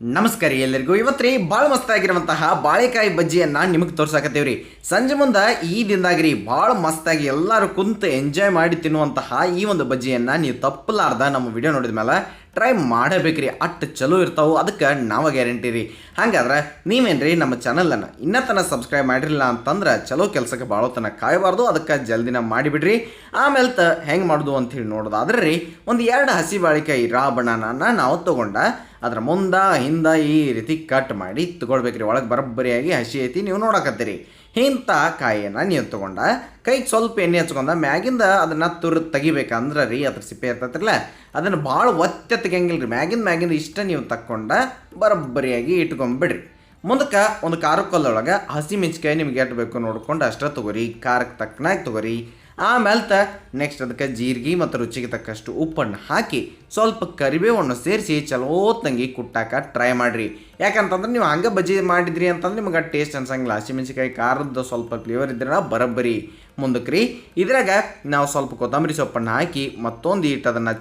ನಮಸ್ಕಾರ ಎಲ್ಲರಿಗೂ. ಇವತ್ತು ರೀ ಭಾಳ ಮಸ್ತಾಗಿರುವಂತಹ ಬಾಳೆಕಾಯಿ ಬಜ್ಜಿಯನ್ನು ನಿಮಗೆ ತೋರ್ಸಾಕತ್ತೀವಿ ರೀ ಸಂಜೆ ಮುಂದೆ ಈ ದಿನದಾಗ ರೀ ಭಾಳ ಮಸ್ತಾಗಿ ಎಲ್ಲರೂ ಕುಂತು ಎಂಜಾಯ್ ಮಾಡಿ ತಿನ್ನುವಂತಹ ಈ ಒಂದು ಬಜ್ಜಿಯನ್ನು ನೀವು ತಪ್ಪಲಾರ್ದ ನಮ್ಮ ವಿಡಿಯೋ ನೋಡಿದ ಮೇಲೆ ಟ್ರೈ ಮಾಡಬೇಕ್ರಿ. ಅಷ್ಟು ಚಲೋ ಇರ್ತಾವೆ. ಅದಕ್ಕೆ ನಾವು ಗ್ಯಾರಂಟಿ ರೀ. ಹಾಗಾದ್ರೆ ನೀವೇನ್ರಿ ನಮ್ಮ ಚಾನಲನ್ನು ಇನ್ನತನ ಸಬ್ಸ್ಕ್ರೈಬ್ ಮಾಡಿರಲಿಲ್ಲ ಅಂತಂದ್ರೆ ಚಲೋ ಕೆಲಸಕ್ಕೆ ಭಾಳ ತನಕ ಕಾಯಬಾರ್ದು. ಅದಕ್ಕೆ ಜಲ್ದಿನ ಮಾಡಿಬಿಡ್ರಿ. ಆಮೇಲೆ ತ ಹೆಂಗೆ ಮಾಡೋದು ಅಂತ ಹೇಳಿ ನೋಡೋದಾದ್ರೆ ರೀ, ಒಂದು ಎರಡು ಹಸಿ ಬಾಳಿಕಾಯಿ ರಾ ಬಣ್ಣನ ನಾವು ತೊಗೊಂಡ ಅದ್ರ ಮುಂದ ಹಿಂದ ಈ ರೀತಿ ಕಟ್ ಮಾಡಿ ತಗೊಳ್ಬೇಕ್ರಿ. ಒಳಗೆ ಬರೋಬ್ಬರಿಯಾಗಿ ಹಸಿ ಐತಿ. ನೀವು ನೋಡಕತ್ತೀರಿ. ಇಂಥ ಕಾಯಿಯನ್ನು ನೀವು ತೊಗೊಂಡ. ಕೈಗೆ ಸ್ವಲ್ಪ ಎಣ್ಣೆ ಹಚ್ಕೊಂಡ, ಮ್ಯಾಗಿಂದ ಅದನ್ನು ತುರು ತೆಗಿಬೇಕಂದ್ರೆ ರೀ, ಅದ್ರ ಸಿಪ್ಪೆ ಇರ್ತೈತ್ರಲ್ಲ, ಅದನ್ನು ಭಾಳ ಒತ್ತೆ ತೆಗಿಯಂಗಿಲ್ಲ ರೀ ಮ್ಯಾಗಿಂದ ಮ್ಯಾಗಿಂದ ಇಷ್ಟ ನೀವು ತಕ್ಕೊಂಡ, ಬರೋಬ್ಬರಿಯಾಗಿ ಇಟ್ಕೊಂಬಿಡ್ರಿ. ಮುಂದಕ್ಕೆ ಒಂದು ಖಾರಕ್ಕೊಲ್ಲೊಳಗೆ ಹಸಿ ಮೆಣಸಿಕಾಯಿ ನಿಮ್ಗೆ ಎಷ್ಟು ಬೇಕು ನೋಡ್ಕೊಂಡು ಅಷ್ಟೇ ತೊಗೋರಿ. ಖಾರಕ್ಕೆ ತಕ್ಕನಾಗಿ ತೊಗೋರಿ. ಆಮೇಲೆ ನೆಕ್ಸ್ಟ್ ಅದಕ್ಕೆ ಜೀರಿಗೆ ಮತ್ತು ರುಚಿಗೆ ತಕ್ಕಷ್ಟು ಉಪ್ಪನ್ನು ಹಾಕಿ ಸ್ವಲ್ಪ ಕರಿಬೇವನ್ನು ಸೇರಿಸಿ ಚಲೋ ತಂಗಿ ಕುಟ್ಟಾಕ ಟ್ರೈ ಮಾಡಿರಿ. ಯಾಕಂತಂದ್ರೆ ನೀವು ಹಂಗೆ ಬಜ್ಜಿ ಮಾಡಿದ್ರಿ ಅಂತಂದ್ರೆ ನಿಮಗೆ ಟೇಸ್ಟ್ ಅನ್ಸಂಗಿಲ್ಲ. ಹಸಿಮೆಣಸಿಕಾಯಿ ಖಾರದ ಸ್ವಲ್ಪ ಫ್ಲೇವರ್ ಇದ್ರೆ ಬರೋಬ್ಬರಿ. ಮುಂದಕ್ಕೆ ರೀ, ಇದ್ರಾಗ ನಾವು ಸ್ವಲ್ಪ ಕೊತ್ತಂಬರಿ ಸೊಪ್ಪನ್ನು ಹಾಕಿ ಮತ್ತೊಂದು ಇಟ್ಟು ಅದನ್ನು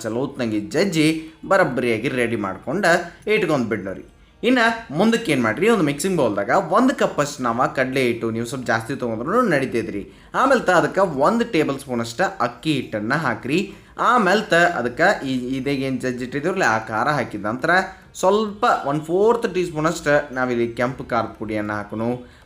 ಜಜ್ಜಿ ಬರಬ್ಬರಿಯಾಗಿ ರೆಡಿ ಮಾಡ್ಕೊಂಡು ಇಟ್ಕೊಂಡು ಬಿಡ್ನೋರಿ. ಇನ್ನು ಮುಂದಕ್ಕೆ ಏನು ಮಾಡಿರಿ? ಒಂದು ಮಿಕ್ಸಿಂಗ್ ಬೌಲ್ದಾಗ ಒಂದು ಕಪ್ಪಷ್ಟು ನಾವು ಕಡಲೆ ಹಿಟ್ಟು, ನೀವು ಸ್ವಲ್ಪ ಜಾಸ್ತಿ ತೊಗೊಂಡ್ರು ನಡಿತೈತ್ರಿ. ಆಮೇಲೆ ತ ಅದಕ್ಕೆ ಒಂದು ಟೇಬಲ್ ಸ್ಪೂನಷ್ಟು ಅಕ್ಕಿ ಹಿಟ್ಟನ್ನು ಹಾಕ್ರಿ. ಆಮೇಲೆ ತ ಅದಕ್ಕೆ ಈ ಇದೇಗೇನು ಜಜ್ಜಿಟ್ಟಿದ್ರಲ್ಲ ಆ ಖಾರ ಹಾಕಿದ ನಂತರ ಸ್ವಲ್ಪ ಒಂದು ಫೋರ್ತ್ ಟೀ ಸ್ಪೂನಷ್ಟು ನಾವಿಲ್ಲಿ ಕೆಂಪು ಖಾರದ ಪುಡಿಯನ್ನು ಹಾಕೋಣ.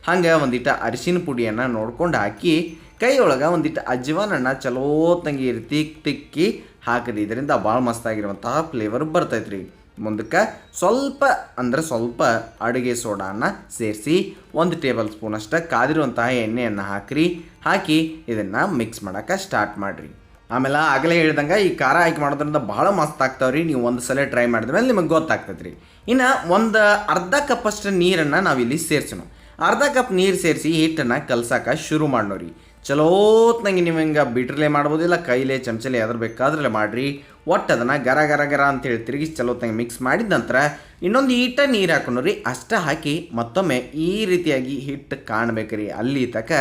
ಹಂಗೆ ಒಂದಿಟ್ಟು ಅರಿಶಿನ ಪುಡಿಯನ್ನು ನೋಡ್ಕೊಂಡು ಹಾಕಿ, ಕೈಯೊಳಗೆ ಒಂದಿಟ್ಟು ಅಜ್ವಾನನ್ನ ಚಲೋ ತಂಗಿ ತಿಕ್ಕಿ ತಿಕ್ಕಿ ಹಾಕಿರಿ ಇದರಿಂದ ಭಾಳ ಮಸ್ತಾಗಿರುವಂತಹ ಫ್ಲೇವರ್ ಬರ್ತೈತ್ರಿ. ಮುಂದಕ್ಕೆ ಸ್ವಲ್ಪ, ಅಂದರೆ ಸ್ವಲ್ಪ ಅಡುಗೆ ಸೋಡಾನ ಸೇರಿಸಿ ಒಂದು ಟೇಬಲ್ ಸ್ಪೂನ್ ಅಷ್ಟು ಕಾದಿರುವಂತಹ ಎಣ್ಣೆಯನ್ನು ಹಾಕಿರಿ. ಹಾಕಿ ಇದನ್ನು ಮಿಕ್ಸ್ ಮಾಡೋಕ್ಕೆ ಸ್ಟಾರ್ಟ್ ಮಾಡಿರಿ. ಆಮೇಲೆ ಆಗಲೇ ಹೇಳ್ದಂಗೆ ಈ ಖಾರ ಹಾಕಿ ಮಾಡೋದ್ರಿಂದ ಭಾಳ ಮಸ್ತ್ ಆಗ್ತಾವ್ರಿ. ನೀವು ಒಂದು ಸಲ ಟ್ರೈ ಮಾಡಿದ್ಮೇಲೆ ನಿಮಗೆ ಗೊತ್ತಾಗ್ತದೆ ರೀ ಇನ್ನು ಒಂದು ಅರ್ಧ ಕಪ್ಪಷ್ಟು ನೀರನ್ನು ನಾವಿಲ್ಲಿ ಸೇರಿಸೋಣ. ಅರ್ಧ ಕಪ್ ನೀರು ಸೇರಿಸಿ ಹಿಟ್ಟನ್ನು ಕಲ್ಸಕ್ಕೆ ಶುರು ಮಾಡೋರಿ. ಚಲೋತ್ನಂಗೆ ನೀವು ಹಿಂಗೆ ಬಿಟ್ರಲೆ ಮಾಡ್ಬೋದಿಲ್ಲ ಕೈಲೇ ಚಮಚಲೆ ಯಾವ್ದು ಬೇಕಾದ್ರಲ್ಲೇ ಮಾಡಿರಿ. ಒಟ್ಟು ಅದನ್ನು ಗರ ಗರ ಗರ ಅಂತೇಳಿ ತಿರುಗಿ ಚಲೋತ್ನಂಗೆ ಮಿಕ್ಸ್ ಮಾಡಿದ ನಂತರ ಇನ್ನೊಂದು ಈಟ ನೀರು ಹಾಕೊಂಡು ರೀ, ಅಷ್ಟ ಹಾಕಿ ಮತ್ತೊಮ್ಮೆ ಈ ರೀತಿಯಾಗಿ ಹಿಟ್ಟು ಕಾಣಬೇಕ್ರಿ. ಅಲ್ಲಿ ತಕ್ಕ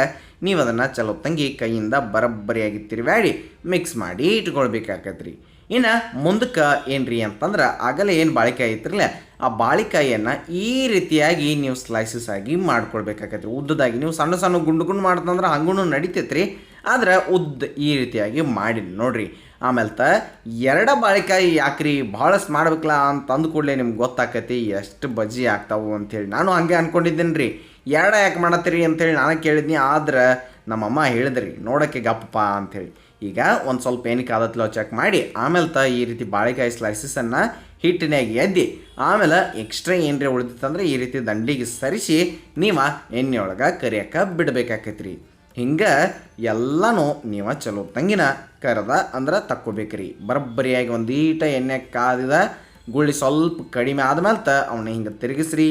ನೀವು ಅದನ್ನು ಚಲೋತ್ತಂಗಿ ಕೈಯಿಂದ ಬರಬ್ಬರಿಯಾಗಿ ತಿರುವಾಡಿ ಮಿಕ್ಸ್ ಮಾಡಿ ಇಟ್ಕೊಳ್ಬೇಕಾಕತ್ರಿ. ಇನ್ನು ಮುಂದಕ್ಕೆ ಏನು ರೀ ಅಂತಂದ್ರೆ ಆಗಲೇ ಏನು ಬಾಳಿಕೆ ಐತ್ರಲ್ಲ ಆ ಬಾಳಿಕಾಯಿಯನ್ನು ಈ ರೀತಿಯಾಗಿ ನೀವು ಸ್ಲೈಸಸ್ ಆಗಿ ಮಾಡ್ಕೊಳ್ಬೇಕಾಗತ್ತೆ ಉದ್ದದಾಗಿ ನೀವು ಸಣ್ಣ ಸಣ್ಣ ಗುಂಡು ಗುಂಡು ಮಾಡ್ತಂದ್ರೆ ಹಂಗೂ ನಡಿತೈತ್ರಿ. ಆದ್ರೆ ಉದ್ದ ಈ ರೀತಿಯಾಗಿ ಮಾಡಿ ನೋಡ್ರಿ. ಆಮೇಲೆ ತ ಎರಡ ಬಾಳಿಕಾಯಿ ಯಾಕ್ರಿ ಭಾಳಷ್ಟು ಮಾಡ್ಬೇಕಲ್ಲ ಅಂತ ಅಂದ ಕೂಡಲೇ ನಿಮ್ಗೆ ಗೊತ್ತಾಕತಿ ಎಷ್ಟು ಬಜ್ಜಿ ಆಗ್ತಾವು ಅಂಥೇಳಿ ನಾನು ಹಂಗೆ ಅಂದ್ಕೊಂಡಿದ್ದೀನಿ ರೀ ಎರಡ ಯಾಕೆ ಮಾಡತ್ತೀರಿ ಅಂತೇಳಿ ನಾನು ಕೇಳಿದ್ನಿ. ಆದ್ರೆ ನಮ್ಮಮ್ಮ ಹೇಳಿದ್ರಿ, ನೋಡೋಕ್ಕೆ ಗಪ್ಪಪ್ಪ ಅಂಥೇಳಿ ಈಗ ಒಂದು ಸ್ವಲ್ಪ ಏನಕ್ಕೆ ಆದತ್ಲೋ ಚೆಕ್ ಮಾಡಿ. ಆಮೇಲೆ ತ ಈ ರೀತಿ ಬಾಳೆಕಾಯಿ ಸ್ಲೈಸಸನ್ನು ಹಿಟ್ಟಿನಾಗ ಎದ್ದಿ, ಆಮೇಲೆ ಎಕ್ಸ್ಟ್ರಾ ಏನರೇ ಉಳಿದಿತ್ತಂದ್ರೆ ಈ ರೀತಿ ದಂಡಿಗೆ ಸರಿಸಿ ನೀವು ಎಣ್ಣೆ ಒಳಗೆ ಕರಿಯಕ್ಕೆ ಬಿಡಬೇಕಾಕೈತ್ರಿ. ಹಿಂಗೆ ಎಲ್ಲನೂ ನೀವು ಚಲೋ ತಂಗಿನ ಕರೆದ ಅಂದ್ರೆ ತಕ್ಕೋಬೇಕ್ರಿ. ಬರಬ್ಬರಿಯಾಗಿ ಒಂದೀಟ ಎಣ್ಣೆ ಕಾದಿದ ಗುಳ್ಳಿ ಸ್ವಲ್ಪ ಕಡಿಮೆ ಆದ್ಮೇಲೆ ತ ಅವನ್ನ ಹಿಂಗೆ ತಿರುಗಿಸ್ರಿ.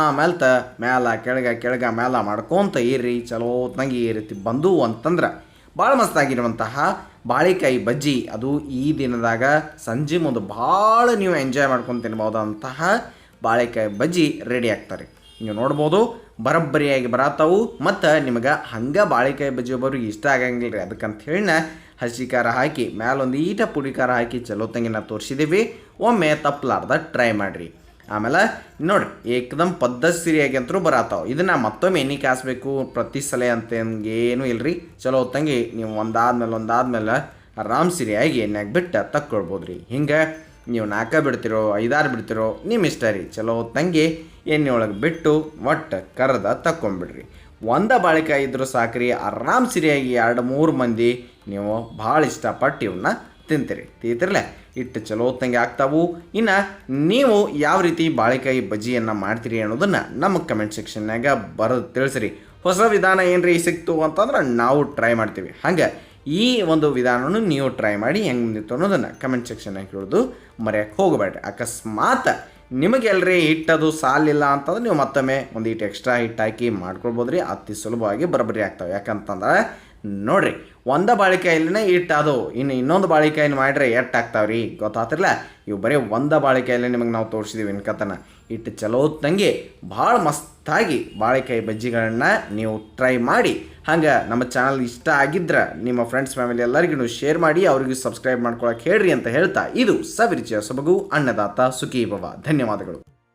ಆಮೇಲೆ ತ ಮ್ಯಾಲ ಕೆಳಗೆ ಕೆಳಗೆ ಮ್ಯಾಲ ಮಾಡ್ಕೊತ ಇರ್ರಿ. ಚಲೋ ತಂಗಿ ಈ ರೀತಿ ಬಂದು ಅಂತಂದ್ರೆ ಭಾಳ ಮಸ್ತಾಗಿರುವಂತಹ ಬಾಳೆಕಾಯಿ ಬಜ್ಜಿ. ಅದು ಈ ದಿನದಾಗ ಸಂಜೆ ಮುಂದೆ ಭಾಳ ನೀವು ಎಂಜಾಯ್ ಮಾಡ್ಕೊಂಡು ತಿನ್ಬೋದಂತಹ ಬಾಳೆಕಾಯಿ ಬಜ್ಜಿ ರೆಡಿ ಆಗ್ತಾರೆ. ನೀವು ನೋಡ್ಬೋದು, ಬರಬ್ಬರಿಯಾಗಿ ಬರತ್ತಾವು ಮತ್ತು ನಿಮಗೆ ಹಂಗೆ ಬಾಳೆಕಾಯಿ ಬಜ್ಜಿ ಒಬ್ಬರಿಗೆ ಇಷ್ಟ ಆಗಂಗಿಲ್ಲ ರೀ ಅದಕ್ಕಂತ ಹೇಳಿ ಹಸಿ ಖಾರ ಹಾಕಿ, ಮ್ಯಾಲೊಂದು ಈಟ ಪುಡಿ ಖಾರ ಹಾಕಿ ಚಲೋ ತಂಗಿನ ತೋರಿಸಿದ್ದೀವಿ ಒಮ್ಮೆ ತಪ್ಪಲಾರ್ದ ಟ್ರೈ ಮಾಡಿರಿ. ಆಮೇಲೆ ನೋಡಿ ಏಕದಮ್ ಪದ್ಧತಿ ಸಿರಿಯಾಗಿ ಅಂತರೂ ಬರತ್ತಾವ. ಇದನ್ನು ಮತ್ತೊಮ್ಮೆ ಎಣ್ಣೆ ಕಾಸಬೇಕು ಪ್ರತಿ ಸಲ ಅಂತ ಏನೂ ಇಲ್ರಿ. ಚಲೋ ಹೊತ್ತಂಗೆ ನೀವು ಒಂದಾದ್ಮೇಲೆ ಒಂದಾದ್ಮೇಲೆ ಆರಾಮ್ ಸಿರಿಯಾಗಿ ಎಣ್ಣೆಗೆ ಬಿಟ್ಟು ತಕ್ಕೊಳ್ಬೋದು ರೀ ಹಿಂಗೆ ನೀವು ನಾಲ್ಕ ಬಿಡ್ತಿರೋ, ಐದಾರು ಬಿಡ್ತಿರೋ ನಿಮ್ಮ ಇಷ್ಟ ರೀ. ಚಲೋ ಹೊತ್ತಂಗೆ ಎಣ್ಣೆ ಒಳಗೆ ಬಿಟ್ಟು ಒಟ್ಟು ಕರೆದ ತಕ್ಕೊಂಬಿಡ್ರಿ. ಒಂದ ಬಾಳಿಕಾಯಿ ಇದ್ದರೂ ಸಾಕ್ರಿ, ಆರಾಮ್ ಸಿರಿಯಾಗಿ ಎರಡು ಮೂರು ಮಂದಿ ನೀವು ಭಾಳ ಇಷ್ಟಪಟ್ಟು ಇವನ್ನ ತಿಂತೀರಿ. ತೀತಿರ್ಲೆ ಇಟ್ಟು ಚಲೋ ಹೊತ್ತಂಗೆ ಆಗ್ತಾವು. ಇನ್ನು ನೀವು ಯಾವ ರೀತಿ ಬಾಳೆಕಾಯಿ ಬಜ್ಜಿಯನ್ನು ಮಾಡ್ತೀರಿ ಅನ್ನೋದನ್ನು ನಮ್ಮ ಕಮೆಂಟ್ ಸೆಕ್ಷನ್ನಾಗ ಬರೋದು ತಿಳಿಸ್ರಿ. ಹೊಸ ವಿಧಾನ ಏನ್ರಿ ಸಿಕ್ತು ಅಂತಂದ್ರೆ ನಾವು ಟ್ರೈ ಮಾಡ್ತೀವಿ. ಹಾಗೆ ಈ ಒಂದು ವಿಧಾನವನ್ನು ನೀವು ಟ್ರೈ ಮಾಡಿ ಹೆಂಗೆ ಬಂದಿತ್ತು ಅನ್ನೋದನ್ನು ಕಮೆಂಟ್ ಸೆಕ್ಷನ್ನಾಗ ಹೇಳೋದು ಮರೆಯಕ್ಕೆ ಹೋಗಬೇಡ್ರಿ. ಅಕಸ್ಮಾತ್ ನಿಮಗೆಲ್ಲರಿ ಹಿಟ್ಟದು ಸಾಲಿಲ್ಲ ಅಂತಂದ್ರೆ ನೀವು ಮತ್ತೊಮ್ಮೆ ಒಂದು ಹಿಟ್ಟು ಎಕ್ಸ್ಟ್ರಾ ಹಿಟ್ಟು ಹಾಕಿ ಮಾಡ್ಕೊಳ್ಬೋದು ರೀ ಅತಿ ಸುಲಭವಾಗಿ ಬರಬರಿ ಆಗ್ತವೆ. ಯಾಕಂತಂದ್ರೆ ನೋಡ್ರಿ, ಒಂದ ಬಾಳಿಕಾಯಿಲಿನ ಇಟ್ಟು ಅದು. ಇನ್ನು ಇನ್ನೊಂದು ಬಾಳಿಕಾಯಿನ ಮಾಡಿದ್ರೆ ಎಟ್ಟು ಆಗ್ತಾವ್ರಿ? ಗೊತ್ತಾತಿರ್ಲ ಇವು ಬರೀ ಒಂದ ಬಾಳಿಕಾಯಲ್ಲಿ ನಿಮಗೆ ನಾವು ತೋರಿಸಿದೀವಿ ಇನ್ಕತನ ಇಟ್ಟು ಚಲೋ ತಂಗಿ ಭಾಳ ಮಸ್ತಾಗಿ ಬಾಳೆಕಾಯಿ ಬಜ್ಜಿಗಳನ್ನ ನೀವು ಟ್ರೈ ಮಾಡಿ. ಹಂಗೆ ನಮ್ಮ ಚಾನಲ್ ಇಷ್ಟ ಆಗಿದ್ರೆ ನಿಮ್ಮ ಫ್ರೆಂಡ್ಸ್ ಫ್ಯಾಮಿಲಿ ಎಲ್ಲರಿಗೂ ಶೇರ್ ಮಾಡಿ, ಅವ್ರಿಗೂ ಸಬ್ಸ್ಕ್ರೈಬ್ ಮಾಡ್ಕೊಳಕ್ಕೆ ಹೇಳ್ರಿ ಅಂತ ಹೇಳ್ತಾ, ಇದು ಸವಿರುಚಿಯ ಸೊಬಗು, ಅನ್ನದಾತ ಸುಖೀಭವ. ಧನ್ಯವಾದಗಳು.